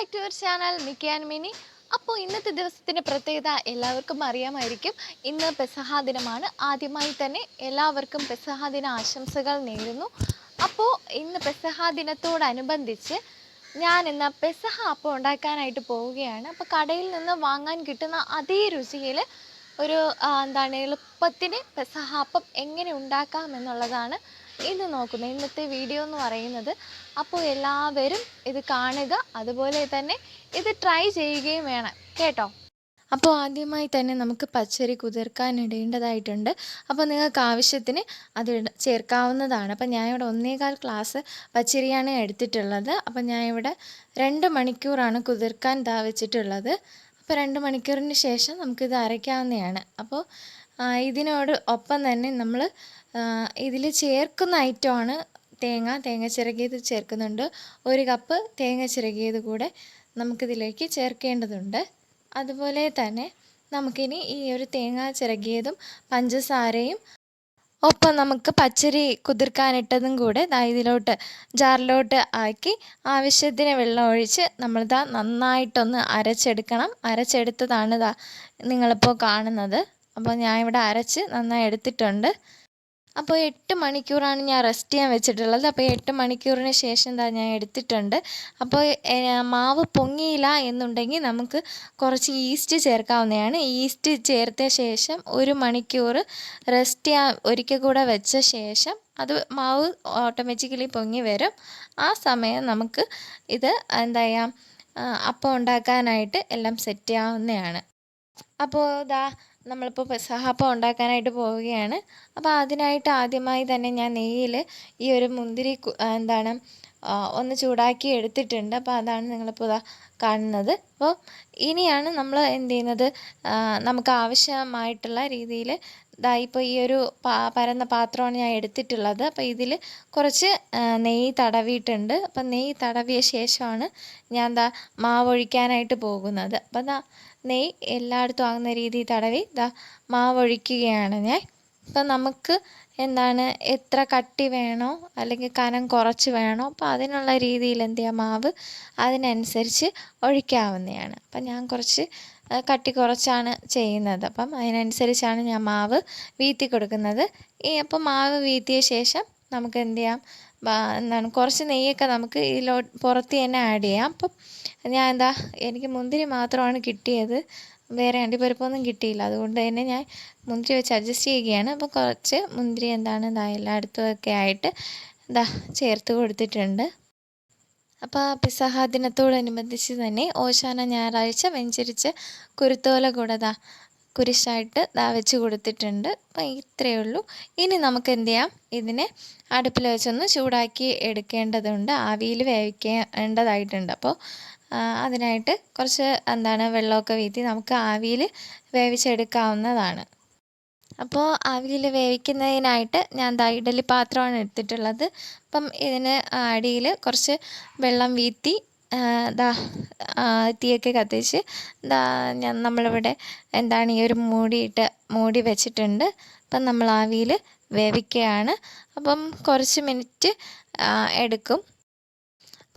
Back to your channel Mickey and Minnie അപ്പോൾ ഇന്നത്തെ ദിവസത്തിന്റെ പ്രത്യേകത എല്ലാവർക്കും അറിയാമായിരിക്കും. ഇന്ന് പെസഹ ദിനമാണ്. ആദ്യമായി തന്നെ എല്ലാവർക്കും പെസഹ ദിന ആശംസകൾ നേരുന്നു. അപ്പോൾ ഇന്ന് പെസഹ ദിനത്തോടനുബന്ധിച്ച് ഞാൻ ഇന്ന് പെസഹ അപ്പം ഉണ്ടാക്കാനായിട്ട് പോവുകയാണ്. അപ്പോൾ കടയിൽ നിന്ന് വാങ്ങാൻ കിട്ടുന്ന അതേ രുചിയിൽ ഒരു എന്താണ് എളുപ്പത്തിന് പെസഹാപ്പം എങ്ങനെ ഉണ്ടാക്കാം എന്നുള്ളതാണ് ഇന്ന് നോക്കുന്നത് ഇന്നത്തെ വീഡിയോ എന്ന് പറയുന്നത് അപ്പോൾ എല്ലാവരും ഇത് കാണുക അതുപോലെ തന്നെ ഇത് ട്രൈ ചെയ്യുകയും വേണം. കേട്ടോ? അപ്പോൾ ആദ്യമായി തന്നെ നമുക്ക് പച്ചരി കുതിർക്കാൻ ഇടേണ്ടതായിട്ടുണ്ട്. അപ്പോൾ നിങ്ങൾക്ക് ആവശ്യത്തിന് അത് ചേർക്കാവുന്നതാണ്. അപ്പോൾ ഞാനിവിടെ ഒന്നേകാൽ ക്ലാസ് പച്ചരിയാണ് എടുത്തിട്ടുള്ളത്. അപ്പോൾ ഞാൻ ഇവിടെ രണ്ട് മണിക്കൂറാണ് കുതിർക്കാൻ ദാ വെച്ചിട്ടുള്ളത്. അപ്പോൾ രണ്ട് മണിക്കൂറിന് ശേഷം നമുക്കിത് അരയ്ക്കാവുന്നതാണ്. അപ്പോൾ ഇതിനോട് ഒപ്പം തന്നെ നമ്മൾ ഇതിൽ ചേർക്കുന്ന ഐറ്റമാണ് തേങ്ങ. തേങ്ങ ചിരകിയത് ചേർക്കുന്നുണ്ട്. ഒരു കപ്പ് തേങ്ങ ചിരകിയത് കൂടെ നമുക്കിതിലേക്ക് ചേർക്കേണ്ടതുണ്ട്. അതുപോലെ തന്നെ നമുക്കിനി ഈ ഒരു തേങ്ങ ചിരകിയതും പഞ്ചസാരയും ഒപ്പം നമുക്ക് പച്ചരി കുതിർക്കാനിട്ടതും കൂടെ ഇതിലോട്ട് ജാറിലോട്ട് ആക്കി ആവശ്യത്തിന് വെള്ളം ഒഴിച്ച് നമ്മളിതാ നന്നായിട്ടൊന്ന് അരച്ചെടുക്കണം. അരച്ചെടുത്തതാണ് ദാ നിങ്ങളിപ്പോൾ കാണുന്നത്. അപ്പോൾ ഞാൻ ഇവിടെ അരച്ച് നന്നായി എടുത്തിട്ടുണ്ട്. അപ്പോൾ എട്ട് മണിക്കൂറാണ് ഞാൻ റെസ്റ്റ് ചെയ്യാൻ വെച്ചിട്ടുള്ളത്. അപ്പോൾ എട്ട് മണിക്കൂറിന് ശേഷം എന്താ ഞാൻ എടുത്തിട്ടുണ്ട്. അപ്പോൾ മാവ് പൊങ്ങിയില്ല എന്നുണ്ടെങ്കിൽ നമുക്ക് കുറച്ച് ഈസ്റ്റ് ചേർക്കാവുന്നതാണ്. ഈസ്റ്റ് ചേർത്ത ശേഷം ഒരു മണിക്കൂർ റെസ്റ്റ് ചെയ്യാൻ ഒരിക്കൽ കൂടെ വെച്ച ശേഷം അത് മാവ് ഓട്ടോമാറ്റിക്കലി പൊങ്ങി വരും. ആ സമയം നമുക്ക് ഇത് എന്താ ചെയ്യുക അപ്പം ഉണ്ടാക്കാനായിട്ട് എല്ലാം സെറ്റ് ചെയ്യാവുന്നതാണ്. അപ്പോൾ ദാ നമ്മളിപ്പോൾ പെസഹാപ്പം ഉണ്ടാക്കാനായിട്ട് പോവുകയാണ്. അപ്പോൾ അതിനായിട്ട് ആദ്യമായി തന്നെ ഞാൻ നെയ്യിൽ ഈ ഒരു മുന്തിരി എന്താണ് ഒന്ന് ചൂടാക്കി എടുത്തിട്ടുണ്ട്. അപ്പോൾ അതാണ് നിങ്ങളിപ്പോൾ ഇതാ കാണുന്നത്. അപ്പോൾ ഇനിയാണ് നമ്മൾ എന്ത് ചെയ്യുന്നത്? നമുക്ക് ആവശ്യമായിട്ടുള്ള രീതിയിൽ ദാ ഇപ്പോൾ ഈ ഒരു പാ പരന്ന പാത്രമാണ് ഞാൻ എടുത്തിട്ടുള്ളത്. അപ്പോൾ ഇതിൽ കുറച്ച് നെയ്യ് തടവിയിട്ടുണ്ട്. അപ്പം നെയ്യ് തടവിയ ശേഷമാണ് ഞാൻ എന്താ മാവൊഴിക്കാനായിട്ട് പോകുന്നത്. അപ്പോൾ എന്താ നെയ്യ് എല്ലായിടത്തും ആകുന്ന രീതിയിൽ തടവി ഇതാ മാവൊഴിക്കുകയാണ് ഞാൻ. അപ്പം നമുക്ക് എന്താണ് എത്ര കട്ടി വേണോ അല്ലെങ്കിൽ കനം കുറച്ച് വേണോ അപ്പോൾ അതിനുള്ള രീതിയിൽ എന്ത് ചെയ്യുക മാവ് അതിനനുസരിച്ച് ഒഴിക്കാവുന്നതാണ്. അപ്പം ഞാൻ കുറച്ച് കട്ടി കുറച്ചാണ് ചെയ്യുന്നത്. അപ്പം അതിനനുസരിച്ചാണ് ഞാൻ മാവ് വീത്തി കൊടുക്കുന്നത്. ഈ അപ്പം മാവ് വീത്തിയ ശേഷം നമുക്ക് എന്ത് ചെയ്യാം? എന്താണ് കുറച്ച് നെയ്യൊക്കെ നമുക്ക് ഇതിലോ പുറത്ത് തന്നെ ആഡ് ചെയ്യാം. അപ്പം ഞാൻ എന്താ എനിക്ക് മുന്തിരി മാത്രമാണ് കിട്ടിയത്. വേറെ അണ്ടിപ്പരിപ്പൊന്നും കിട്ടിയില്ല. അതുകൊണ്ട് തന്നെ ഞാൻ മുന്തിരി വെച്ച് അഡ്ജസ്റ്റ് ചെയ്യുകയാണ്. അപ്പോൾ കുറച്ച് മുന്തിരി എന്താണ് ഇതാ എല്ലായിടത്തും ഒക്കെ ആയിട്ട് ഇതാ ചേർത്ത് കൊടുത്തിട്ടുണ്ട്. അപ്പോൾ പിസഹ ദിനത്തോടനുബന്ധിച്ച് തന്നെ ഓശാന ഞായറാഴ്ച വെഞ്ചരിച്ച കുരുത്തോല കൂടെ ദാ കുരിശായിട്ട് ദാ വെച്ച് കൊടുത്തിട്ടുണ്ട്. അപ്പം ഇത്രയേ ഉള്ളൂ. ഇനി നമുക്ക് എന്ത് ചെയ്യാം? ഇതിനെ അടുപ്പിൽ വെച്ചൊന്ന് ചൂടാക്കി എടുക്കേണ്ടതുണ്ട്. ആവിയിൽ വേവിക്കേണ്ടതായിട്ടുണ്ട്. അപ്പോൾ അതിനായിട്ട് കുറച്ച് എന്താണ് വെള്ളമൊക്കെ വീത്തി നമുക്ക് ആവിയിൽ വേവിച്ചെടുക്കാവുന്നതാണ്. അപ്പോൾ ആവിയിൽ വേവിക്കുന്നതിനായിട്ട് ഞാൻ ദാ ഇഡലി പാത്രമാണ് എടുത്തിട്ടുള്ളത്. അപ്പം ഇതിന് അടിയിൽ കുറച്ച് വെള്ളം വീത്തി ദാ തീയൊക്കെ കത്തിച്ച് ദാ ഞാൻ നമ്മളിവിടെ എന്താണ് ഈ ഒരു മൂടിയിട്ട് മൂടി വെച്ചിട്ടുണ്ട്. അപ്പം നമ്മൾ ആവിയിൽ വേവിക്കുകയാണ്. അപ്പം കുറച്ച് മിനിറ്റ് എടുക്കും.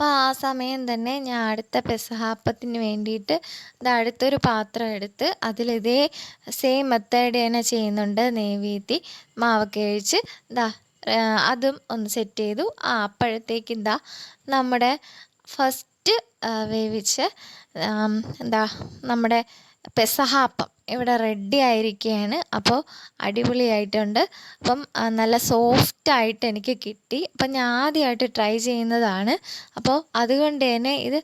അപ്പോൾ ആ സമയം തന്നെ ഞാൻ അടുത്ത പെസഹാപ്പത്തിന് വേണ്ടിയിട്ട് ഇത് അടുത്തൊരു പാത്രം എടുത്ത് അതിലിതേ സെയിം മെത്തേഡ് തന്നെ ചെയ്യുന്നുണ്ട് നെയ്വീത്തി മാവൊക്കെ ഒഴിച്ച്. ഇതാ അതും ഒന്ന് സെറ്റ് ചെയ്തു. ആ അപ്പോഴത്തേക്ക് ഇതാ നമ്മുടെ ഫസ്റ്റ് വേവിച്ച് എന്താ നമ്മുടെ പെസഹാപ്പം. ഇവിടെ റെഡി ആയിരിക്കുകയാണ് അപ്പോൾ അടിപൊളിയായിട്ടുണ്ട്. അപ്പം നല്ല സോഫ്റ്റ് ആയിട്ട് എനിക്ക് കിട്ടി. അപ്പം ഞാൻ ആദ്യമായിട്ട് ട്രൈ ചെയ്യുന്നതാണ്. അപ്പോൾ അതുകൊണ്ട് തന്നെ ഇത്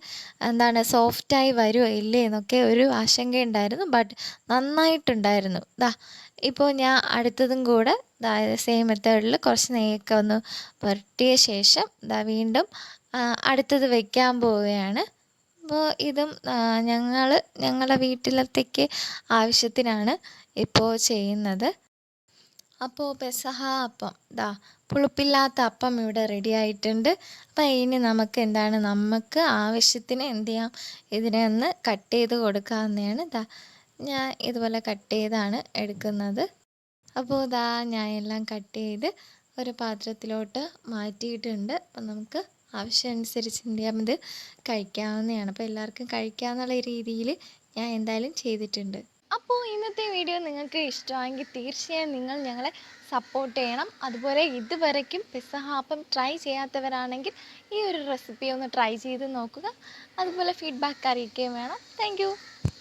എന്താണ് സോഫ്റ്റായി വരുമോ ഇല്ലേ എന്നൊക്കെ ഒരു ആശങ്കയുണ്ടായിരുന്നു. ബട്ട് നന്നായിട്ടുണ്ടായിരുന്നു. ദാ ഇപ്പോൾ ഞാൻ അടുത്തതും കൂടെ സെയിം മെത്തേഡിൽ കുറച്ച് നെയ്യൊക്കെ ഒന്ന് പുരട്ടിയ ശേഷം ദാ വീണ്ടും അടുത്തത് വയ്ക്കാൻ പോവുകയാണ്. അപ്പോൾ ഇതും ഞങ്ങൾ ഞങ്ങളുടെ വീട്ടിലത്തേക്ക് ആവശ്യത്തിനാണ് ഇപ്പോൾ ചെയ്യുന്നത്. അപ്പോൾ പെസഹ അപ്പം ദാ പുളിപ്പില്ലാത്ത അപ്പം ഇവിടെ റെഡി ആയിട്ടുണ്ട്. അപ്പം ഇനി നമുക്ക് എന്താണ് നമുക്ക് ആവശ്യത്തിന് എന്ത് ചെയ്യാം ഇതിനെ ഒന്ന് കട്ട് ചെയ്ത് കൊടുക്കാവുന്നതാണ്. ദാ ഞാൻ ഇതുപോലെ കട്ട് ചെയ്താണ് എടുക്കുന്നത്. അപ്പോൾ ദാ ഞാൻ എല്ലാം കട്ട് ചെയ്ത് ഒരു പാത്രത്തിലോട്ട് മാറ്റിയിട്ടുണ്ട്. അപ്പം നമുക്ക് ആവശ്യമനുസരിച്ച് എന്ത് ചെയ്യാം? ഇത് കഴിക്കാവുന്നതാണ്. അപ്പോൾ എല്ലാവർക്കും കഴിക്കാമെന്നുള്ള രീതിയിൽ ഞാൻ എന്തായാലും ചെയ്തിട്ടുണ്ട്. അപ്പോൾ ഇന്നത്തെ വീഡിയോ നിങ്ങൾക്ക് ഇഷ്ടമായെങ്കിൽ തീർച്ചയായും നിങ്ങൾ ഞങ്ങളെ സപ്പോർട്ട് ചെയ്യണം. അതുപോലെ ഇതുവരയ്ക്കും പെസഹാപ്പം ട്രൈ ചെയ്യാത്തവരാണെങ്കിൽ ഈ ഒരു റെസിപ്പി ഒന്ന് ട്രൈ ചെയ്ത് നോക്കുക. അതുപോലെ ഫീഡ്ബാക്ക് അറിയിക്കുകയും വേണം. താങ്ക്